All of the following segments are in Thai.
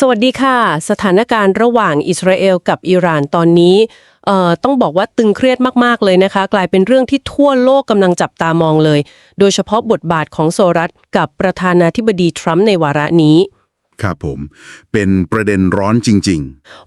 สวัสดีค่ะ สถานการณ์ระหว่างอิสราเอลกับอิหร่านตอนนี้เอ่อต้องบอกว่าตึงเครียดมากๆเลยนะคะ กลายเป็นเรื่องที่ทั่วโลกกำลังจับตามองเลย โดยเฉพาะบทบาทของโซรัตกับประธานาธิบดีทรัมป์ในวาระนี้ ครับผม เป็นประเด็นร้อนจริง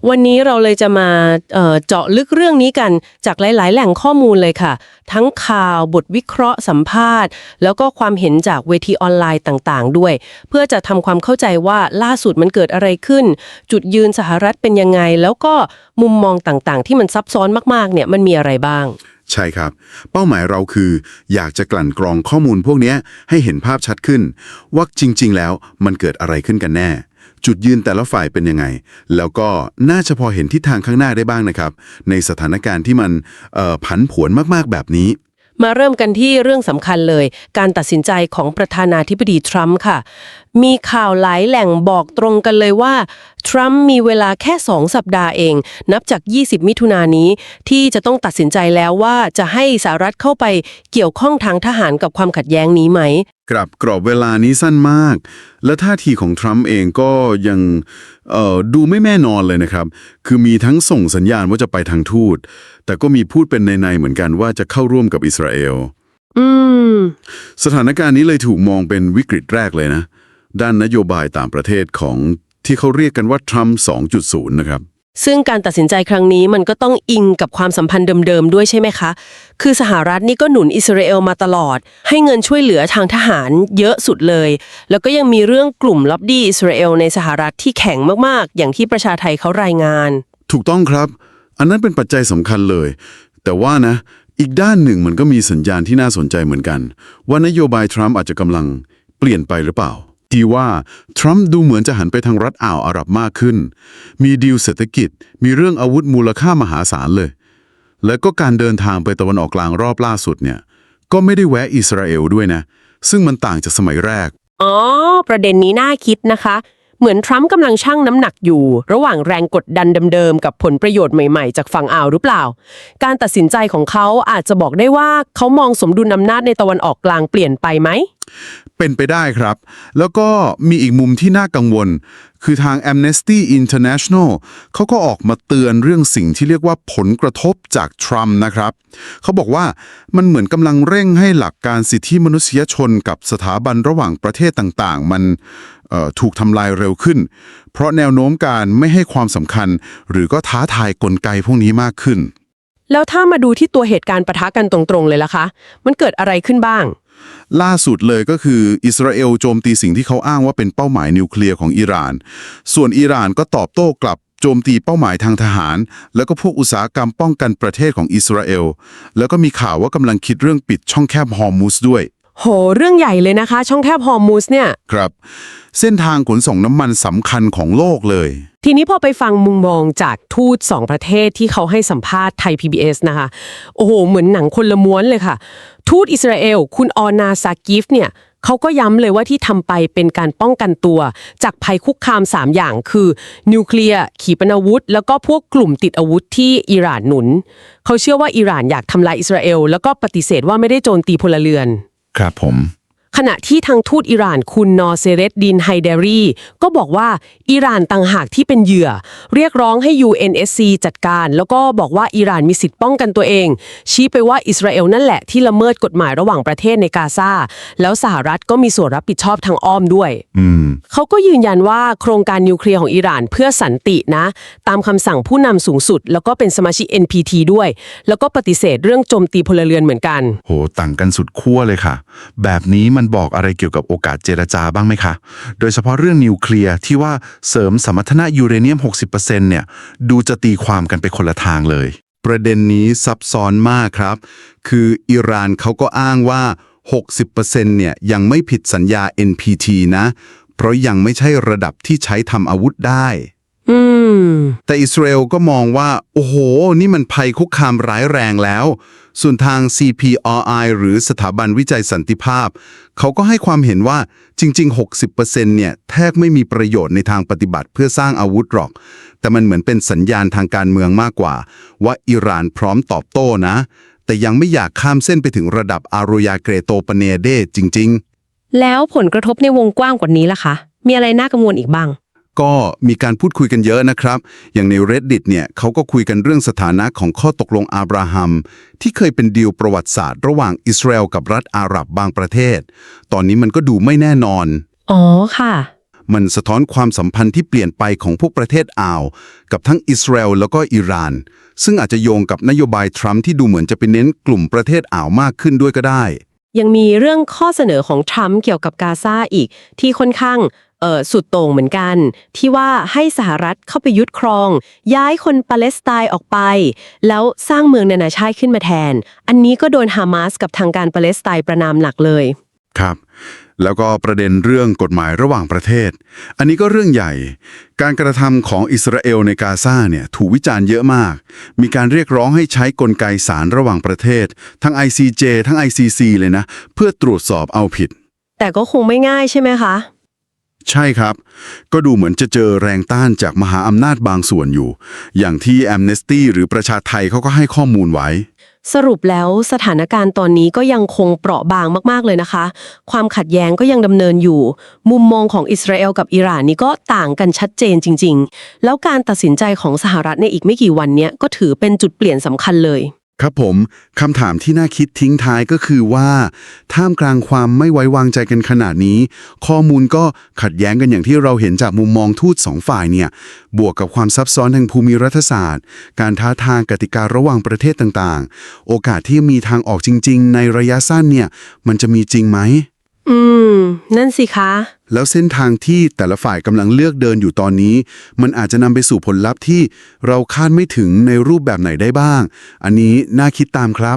วันนี้เราเลยจะมาเอ่อเจาะลึกเรื่องนี้กันจากหลาย ๆ แหล่งข้อมูลเลยค่ะ ทั้งข่าวบทวิเคราะห์สัมภาษณ์ แล้วก็ความเห็นจากเวทีออนไลน์ต่าง ๆ ด้วย เพื่อจะทำความเข้าใจว่าล่าสุดมันเกิดอะไรขึ้น จุดยืนสหรัฐเป็นยังไง แล้วก็มุมมองต่าง ๆ ที่มันซับซ้อนมาก ๆ เนี่ยมันมีอะไรบ้าง ใช่ครับ เป้าหมายเราคือ อยากจะกลั่นกรองข้อมูลพวกนี้ให้เห็นภาพชัดขึ้น ว่าจริง ๆ แล้วมันเกิดอะไรขึ้นกันแน่ จุดยืนแต่ละฝ่ายเป็นยังไง แล้วก็น่าจะพอเห็นทิศทางข้างหน้าได้บ้างนะครับ ในสถานการณ์ที่มันผันผวนมากๆแบบนี้มาเริ่มกันที่เรื่องสำคัญเลย การตัดสินใจของประธานาธิบดีทรัมป์ค่ะมีข่าวหลายแหล่งบอกตรงกันเลยว่า ทรัมป์มีเวลาแค่ 2 สัปดาห์เอง นับจาก 20 มิถุนายนนี้ ที่จะต้องตัดสินใจแล้วว่าจะให้สหรัฐเข้าไปเกี่ยวข้องทางทหารกับความขัดแย้งนี้ไหม กลับกรอบเวลานี้สั้นมาก และท่าทีของทรัมป์เองก็ยังเอ่อดูไม่แน่นอนเลยนะครับ คือมีทั้งส่งสัญญาณว่าจะไปทางทูต แต่ก็มีพูดเป็นในๆเหมือนกันว่าจะเข้าร่วมกับอิสราเอลอืมสถานการณ์นี้เลยถูกมองเป็นวิกฤตแรกเลยนะ ด้านนโยบายต่างประเทศของที่เขาเรียกกันว่าทรัมป์2.0 นะครับ ซึ่งการตัดสินใจครั้งนี้มันก็ต้องอิงกับความสัมพันธ์เดิมๆ ด้วยใช่ไหมคะ คือสหรัฐนี่ก็หนุนอิสราเอลมาตลอด ให้เงินช่วยเหลือทางทหารเยอะสุดเลย แล้วก็ยังมีเรื่องกลุ่มล็อบบี้อิสราเอลในสหรัฐที่แข็งมากๆ อย่างที่ประชาไทยเขารายงาน ถูกต้องครับ อันนั้นเป็นปัจจัยสำคัญเลย แต่ว่านะ อีกด้านหนึ่งมันก็มีสัญญาณที่น่าสนใจเหมือนกัน ว่านโยบายทรัมป์อาจจะกำลังเปลี่ยนไปหรือเปล่า ที่ว่าทรัมป์ดูเหมือนจะหันไปทางรัฐอ่าวอาหรับมากขึ้น มีดีลเศรษฐกิจ มีเรื่องอาวุธมูลค่ามหาศาลเลย แล้วก็การเดินทางไปตะวันออกกลางรอบล่าสุดเนี่ย ก็ไม่ได้แวะอิสราเอลด้วยนะ ซึ่งมันต่างจากสมัยแรก อ๋อ ประเด็นนี้น่าคิดนะคะ เหมือนทรัมป์กำลังชั่งน้ำหนักอยู่ ระหว่างแรงกดดันเดิมๆกับผลประโยชน์ใหม่ๆ จากฝั่งอ่าวหรือเปล่า การตัดสินใจของเขาอาจจะบอกได้ว่าเขามองสมดุลอำนาจในตะวันออกกลางเปลี่ยนไปไหม เป็นไปได้ครับ แล้วก็มีอีกมุมที่น่ากังวล คือทาง Amnesty International เขาก็ออกมาเตือนเรื่องสิ่งที่เรียกว่าผลกระทบจากทรัมป์นะครับ เขาบอกว่ามันเหมือนกำลังเร่งให้หลักการสิทธิมนุษยชนกับสถาบันระหว่างประเทศต่างๆ มัน ถูกทำลายเร็วขึ้น เพราะแนวโน้มการไม่ให้ความสำคัญ หรือก็ท้าทายกลไกพวกนี้มากขึ้น แล้วถ้ามาดูที่ตัวเหตุการณ์ปะทะกันตรงๆเลยล่ะคะ มันเกิดอะไรขึ้นบ้าง ล่าสุดเลยก็คืออิสราเอลโจมตีสิ่งที่เขาอ้างว่าเป็นเป้าหมายนิวเคลียร์ของอิหร่าน ส่วนอิหร่านก็ตอบโต้กลับโจมตีเป้าหมายทางทหาร แล้วก็พวกอุตสาหกรรมป้องกันประเทศของอิสราเอล แล้วก็มีข่าวว่ากำลังคิดเรื่องปิดช่องแคบฮอร์มุสด้วย โห เรื่องใหญ่เลยนะคะ ช่องแคบฮอร์มูสเนี่ย ครับ เส้นทางขนส่งน้ำมันสำคัญของโลกเลย ทีนี้พอไปฟังมุมมองจากทูตสองประเทศที่เขาให้สัมภาษณ์ไทย PBS นะคะ โอ้โห เหมือนหนังคนละม้วนเลยค่ะ ทูตอิสราเอล คุณออนาซากิฟเนี่ยเขาก็ย้ำเลยว่าที่ทำไปเป็นการป้องกันตัว จากภัยคุกคาม 3 อย่างคือ นิวเคลียร์ขีปนาวุธ แล้วก็พวกกลุ่มติดอาวุธที่อิหร่านหนุน เขาเชื่อว่าอิหร่านอยากทำลายอิสราเอลแล้วก็ปฏิเสธว่าไม่ได้โจมตีพลเรือน ครับผม ขณะที่ทางทูตอิหร่านคุณนอเซเรตดินไฮเดรีก็บอกว่าอิหร่านต่างหากที่เป็นเหยื่อ เรียกร้องให้ UNSC จัดการ แล้วก็บอกว่าอิหร่านมีสิทธิ์ป้องกันตัวเอง ชี้ไปว่าอิสราเอลนั่นแหละที่ละเมิดกฎหมายระหว่างประเทศในกาซาแล้วสหรัฐก็มีส่วนรับผิดชอบทางอ้อมด้วยอืมเขาก็ยืนยันว่าโครงการนิวเคลียร์ของอิหร่านเพื่อสันตินะ ตามคำสั่งผู้นำสูงสุด แล้วก็เป็นสมาชิก NPT ด้วย แล้วก็ปฏิเสธเรื่องโจมตีพลเรือนเหมือนกัน โหต่างกันสุดขั้วเลยค่ะ แบบนี้มันบอกอะไรเกี่ยวกับโอกาสเจรจาบ้างไหมคะ โดยเฉพาะเรื่องนิวเคลียร์ที่ว่าเสริมสมรรถนะยูเรเนียม 60%เนี่ย ดูจะตีความกันไปคนละทางเลย ประเด็นนี้ซับซ้อนมากครับ คืออิหร่านเขาก็อ้างว่า 60%เนี่ยยังไม่ผิดสัญญา NPT นะ เพราะยังไม่ใช่ระดับที่ใช้ทำอาวุธได้ อืม แต่อิสราเอลก็มองว่า โอ้โห นี่มันภัยคุกคามร้ายแรงแล้ว ส่วนทาง CPRI หรือสถาบันวิจัยสันติภาพ เขาก็ให้ความเห็นว่าจริง ๆ 60%เนี่ย แทบไม่มีประโยชน์ในทางปฏิบัติเพื่อสร้างอาวุธหรอก แต่มันเหมือนเป็นสัญญาณทางการเมืองมากกว่า ว่าอิหร่านพร้อมตอบโต้นะ แต่ยังไม่อยากข้ามเส้นไปถึงระดับอารยาเกรโตปเนเดจริง ๆ แล้วผลกระทบในวงกว้างกว่านี้ล่ะคะ มีอะไรน่ากังวลอีกบ้าง ก็มีการพูดคุยกันเยอะนะครับ อย่างใน reddit เนี่ยเขาก็คุยกันเรื่องสถานะของข้อตกลงอับราฮัม ที่เคยเป็นดีลประวัติศาสตร์ระหว่างอิสราเอลกับรัฐอาหรับบางประเทศ ตอนนี้มันก็ดูไม่แน่นอน อ๋อค่ะ มันสะท้อนความสัมพันธ์ที่เปลี่ยนไปของพวกประเทศอ่าว กับทั้งอิสราเอลแล้วก็อิหร่าน ซึ่งอาจจะโยงกับนโยบายทรัมป์ที่ดูเหมือนจะไปเน้นกลุ่มประเทศอ่าวมากขึ้นด้วยก็ได้ยังมีเรื่องข้อเสนอของทรัมป์เกี่ยวกับกาซาอีก ที่ค่อนข้างเอ่อ สุดโต่งเหมือนกัน ที่ว่าให้สหรัฐเข้าไปยึดครอง ย้ายคนปาเลสไตน์ออกไป แล้วสร้างเมืองนานาชาติขึ้นมาแทน อันนี้ก็โดนฮามาสกับทางการปาเลสไตน์ประนามหนักเลยครับแล้วก็ประเด็นเรื่องกฎหมายระหว่างประเทศ อันนี้ก็เรื่องใหญ่ การกระทำของอิสราเอลในกาซาเนี่ยถูกวิจารณ์เยอะมาก มีการเรียกร้องให้ใช้กลไกศาลระหว่างประเทศ ทั้ง ICJ ทั้ง ICC เลยนะ เพื่อตรวจสอบเอาผิด แต่ก็คงไม่ง่ายใช่ไหมคะ ใช่ครับ ก็ดูเหมือนจะเจอแรงต้านจากมหาอำนาจบางส่วนอยู่ อย่างที่ Amnesty หรือประชาไทยเขาก็ให้ข้อมูลไว้ สรุปแล้วสถานการณ์ตอนนี้ก็ยังคงเปราะบางมาก ๆ เลยนะคะ ความขัดแย้งก็ยังดำเนินอยู่ มุมมองของอิสราเอลกับอิหร่านนี่ก็ต่างกันชัดเจนจริง ๆ แล้วการตัดสินใจของสหรัฐในอีกไม่กี่วันเนี้ยก็ถือเป็นจุดเปลี่ยนสำคัญเลย ครับผมคำถามที่น่าคิดทิ้งท้ายก็คือว่า ท่ามกลางความไม่ไว้วางใจกันขนาดนี้ ข้อมูลก็ขัดแย้งกันอย่างที่เราเห็นจากมุมมองทูตสองฝ่ายเนี่ย บวกกับความซับซ้อนทางภูมิรัฐศาสตร์ การท้าทางกติการะหว่างประเทศต่างๆ โอกาสที่มีทางออกจริง ๆ ในระยะสั้นเนี่ย มันจะมีจริงไหม อืม นั่นสิคะ แล้วเส้นทางที่แต่ละฝ่ายกำลังเลือกเดินอยู่ตอนนี้ มันอาจจะนำไปสู่ผลลัพธ์ที่เราคาดไม่ถึงในรูปแบบไหนได้บ้าง อันนี้น่าคิดตามครับ